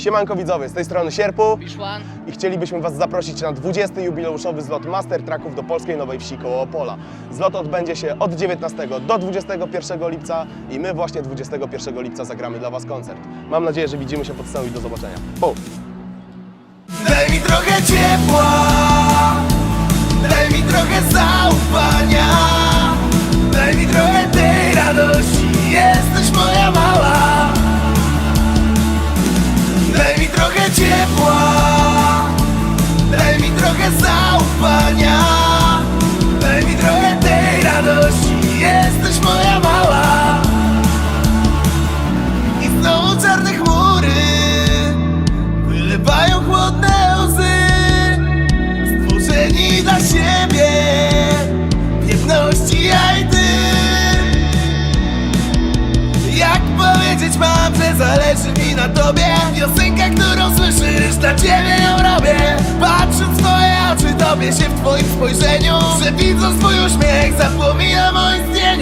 Siemanko widzowie, z tej strony Sierpu Biszłan. i chcielibyśmy Was zaprosić na 20. jubileuszowy zlot Master Trucków do Polskiej Nowej Wsi koło Opola. Zlot odbędzie się od 19 do 21 lipca i my właśnie 21 lipca zagramy dla Was koncert. Mam nadzieję, że widzimy się pod sceną i do zobaczenia. Pu! Daj mi trochę ciepła ciepła. Daj mi trochę zaufania. Daj mi trochę tej radości. Jesteś moja mała. I znowu czarne chmury Wylewają chłodne łzy. Stworzeni dla siebie w Jedności ja i ty. Jak powiedzieć mam, że zależy mi na tobie. Piosenka, którą słyszysz, tobie się w twoim spojrzeniu Że widząc twój uśmiech, zapominam o istnieniu